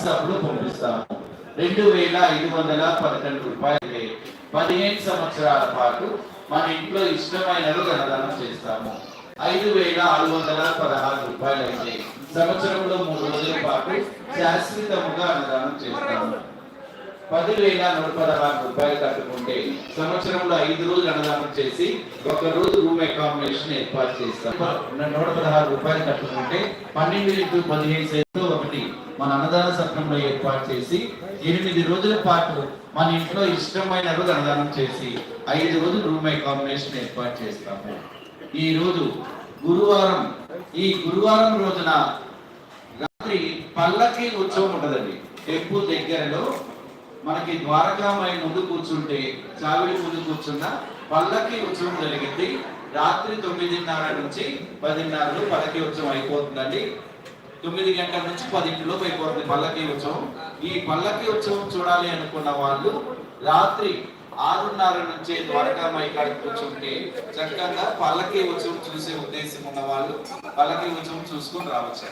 వాట్సాప్లో పంపిస్తాము రెండు వేల ఐదు వందల పదకొండు రూపాయలే పదిహేను సంవత్సరాల పాటు మన ఇంట్లో ఇష్టమైనవి అన్నదానం చేస్తాము. ఐదు వేల ఆరు వందల పదహారు రూపాయలు అయితే సంవత్సరంలో మూడు రోజుల పాటు శాశ్వతముగా అన్నదానం చేస్తాము. పదివేల నూట పదహారు రూపాయలు కట్టుకుంటే సంవత్సరంలో ఐదు రోజులు అన్నదానం చేసి ఒక రోజు రూమ్ అకామిడేషన్ ఏర్పాటు చేస్తాం. నూట పదహారు రూపాయలు కట్టుకుంటే పన్నెండు ఇంటూ పదిహేను సేతో ఒకటి మన అన్నదాన సత్రంలో ఏర్పాటు చేసి ఎనిమిది రోజుల పాటు మన ఇంట్లో ఇష్టమైన రోజు అన్నదానం చేసి ఐదు రోజులు రూమ్ అకామిడేషన్ ఏర్పాటు చేస్తాము. ఈ రోజు గురువారం ఈ గురువారం రోజున రాత్రి పల్లకి ఉత్సవం ఉండదండి టెంపుల్ దగ్గరలో మనకి ద్వారకామాయి ముందు కూర్చుంటే చావిడి ముందు కూర్చున్న పల్లకి ఉత్సవం జరిగింది. రాత్రి తొమ్మిదిన్నర నుంచి పదిన్నరలో పల్లకి ఉత్సవం అయిపోతుందండి. తొమ్మిది గంటల నుంచి పదింటిలోపు అయిపోతుంది పల్లకి ఉత్సవం. ఈ పల్లకి ఉత్సవం చూడాలి అనుకున్న వాళ్ళు రాత్రి ఆరున్నర నుంచే ద్వారకామాయి కాడికి కూర్చుంటే చక్కగా పల్లకి ఉత్సవం చూసే ఉద్దేశం ఉన్న వాళ్ళు పల్లకి ఉత్సవం చూసుకొని రావచ్చు.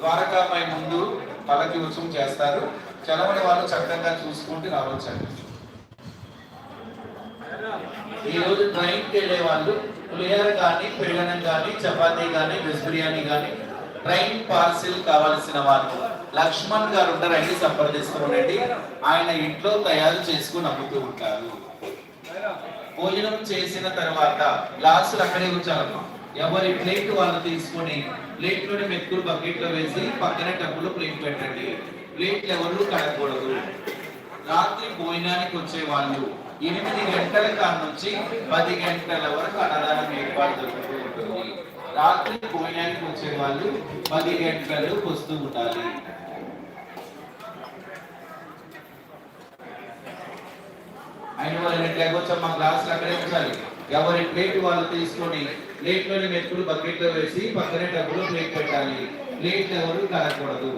ద్వారకామాయి ముందు పల్లకి ఉత్సవం చేస్తారు. చలవని వాళ్ళు చక్కగా చూసుకుంటూ రావచ్చండి. ఈ రోజు ట్రైన్కి వెళ్ళే వాళ్ళు పులిహోర కానీ పెళ్ళనం కానీ చపాతీ కానీ వెజ్ బిర్యానీ కానీ ట్రైన్ పార్సిల్ కావాల్సిన వాళ్ళు లక్ష్మణ్ గారు ఉంటారండి సంప్రదిస్తూ ఆయన ఇంట్లో తయారు చేసుకుని అమ్ముతూ ఉంటారు. భోజనం చేసిన తర్వాత గ్లాసులు అక్కడే ఉంచాలమ్మా. ఎవరి ప్లేట్ వాళ్ళు తీసుకొని ప్లేట్లోనే మెతుకులు వేసి పక్కనే టబ్బులో ప్లేట్ పెట్టండి. ప్లేట్లు ఎవరు కడగకూడదు. రాత్రి భోజనానికి వచ్చే వాళ్ళు ఎనిమిది గంటల కాడ నుంచి పది గంటల వరకు అన్నదానం ఏర్పాటు జరుగుతూ ఉంటుంది. రాత్రి భోజనానికి వచ్చే వాళ్ళు పది గంటలు వస్తూ ఉండాలి. అయిన వాళ్ళు లేకపోతే మా గ్లాసులు అక్కడే ఉంచాలి. ఎవరి ప్లేట్ వాళ్ళు తీసుకొని ప్లేట్లోని మెతుకులు బకెట్లో వేసి పక్కనే డబ్బులు ప్లేట్ పెట్టాలి. ప్లేట్ ఎవరు కలగకూడదు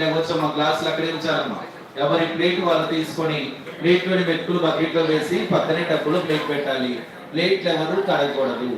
లేకపోతే మా గ్లాసులు అక్కడే ఉంచారమ్మా. ఎవరి ప్లేట్ వాళ్ళు తీసుకొని ప్లేట్లోని మెతుకులు వేసి పక్కనే డబ్బులు ప్లేట్ పెట్టాలి. ప్లేట్లు ఎవరు కడగకూడదు.